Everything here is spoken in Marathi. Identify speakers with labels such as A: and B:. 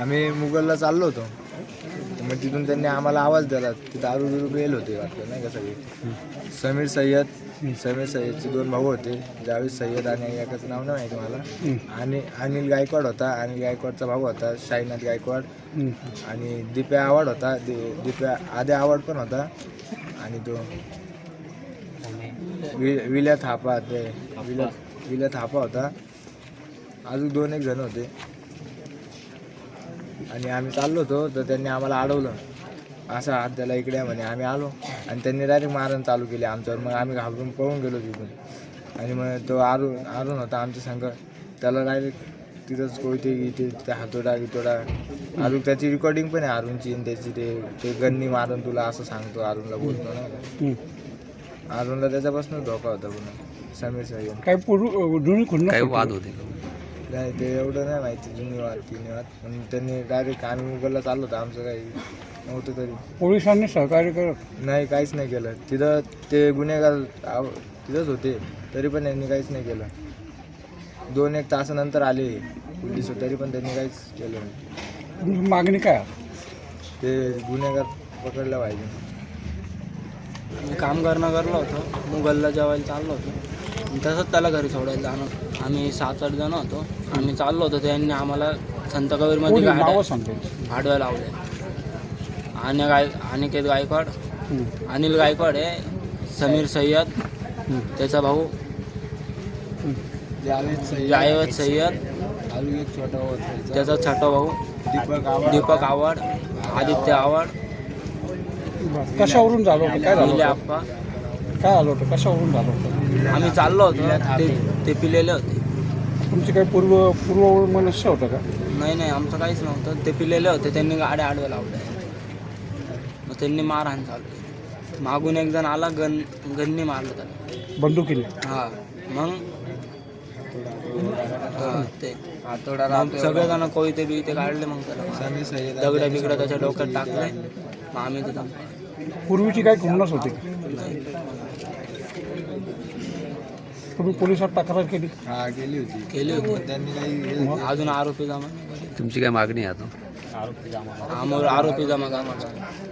A: आम्ही मुगलला चाललो होतो. मग तिथून त्यांनी आम्हाला आवाज दिला. तिथं दारू बिरू गेल होते वाटतं नाही का सगळे? समीर सय्यद समीर सय्यदचे दोन भाऊ होते. जावेद सय्यद आणि एकाचं नाव नाही माहिती मला. आणि अनिल गायकवाड होता. अनिल गायकवाडचा भाऊ होता साईनाथ गायकवाड. आणि दिप्या आवाड होता. दि- दिप्या आदे आवाड पण होता. आणि तो वि विल्या थापा ते विल्या विल्या थापा होता. अजून दोन एक जण होते. आणि आम्ही चाललो होतो तर त्यांनी आम्हाला अडवलं. असं हात त्याला इकडे म्हणे आम्ही आलो. आणि त्यांनी डायरेक्ट मारण चालू केले आमच्यावर. मग आम्ही घाबरून पळून गेलो तिथून. आणि मग तो अरुण अरुण होता आमच्या संघ त्याला डायरेक्ट तिथंच कोयते इथे ते हातोडा गितोडा. अजून त्याची रेकॉर्डिंग पण आहे अरुणची आणि त्याची ते ते गन्नी मारून तुला असं सांगतो अरुणला बोलतो का अरुणला त्याच्यापासून धोका होता पुन्हा समीर सय्यद.
B: काही पूर्व जुनी खुन्नस
C: काही
B: होती.
C: वाद होते का?
A: नाही ते एवढं नाही माहिती जुनी वाद तिन्ही वाद पण त्यांनी डायरेक्ट आम्ही मुगलला चाललो होतो आमचं काही नव्हतं तरी.
B: पोलिसांनी सहकार्य करत
A: नाही काहीच नाही केलं. तिथं ते गुन्हेगार आव- तिथंच होते तरी पण यांनी काहीच नाही केलं. दोन एक तासानंतर आले पोलीस तरी पण त्यांनी काहीच केलं नाही.
B: तुमची मागणी काय? आहे?
A: ते गुन्हेगार पकडलं पाहिजे.
D: मी काम करणं करलो होतो मुगलला जेवायला चाललो होतो. तसंच त्याला घरी सोडायला जाणं आम्ही सात आठ जण होतो. आम्ही चाललो होतो. त्यांनी आम्हाला संत कबीरमध्ये गाड्या लावले आणि गाय अनिकेत गायकवाड. अनिल गायकवाड आहे. समीर सय्यद. त्याचा भाऊ.
A: जावेद सय्यद.
D: जायवत सय्यद.
A: अजून एक छोटा होता
D: त्याचा. छोटा भाऊ.
A: दीपक
D: दीपक आव्हाड. आदित्य आव्हाड.
B: कशावरून झालं होतं? काय झालं
D: निले
B: होतं?
D: आप्पा.
B: काय झालं होतं? कशावरून झालं होतं?
D: आम्ही चाललो होतो. ते ते पिलेले होते.
B: तुमची काही पूर्व पूर्व मनस्य होतं का?
D: नाही नाही आमचं काहीच नव्हतं. ते पिलेले होते. त्यांनी गाड्या आडव्या लावल्या. मग त्यांनी मारहाण चालू केली. मागून एक जण आला गन गननी मारलं त्याला.
B: बंदुकीने?
D: हा. मग? हा, ते. मग सगळेजण कोयते बियते काढले मग त्याला दगड्या बिगड्या त्याच्या डोक्यात टाकले मग आम्ही तिथं
B: पूर्वीची काही खुन्नस होती?
D: नाही.
B: तुम्ही पोलिसात तक्रार केली?
A: हा गेली होती.
D: केली होती.
A: त्यांनी काही
D: अजून आरोपी जमा नाही केले.
C: तुमची काय मागणी आहे आता?
D: आम्हाला आरोपी जमा करा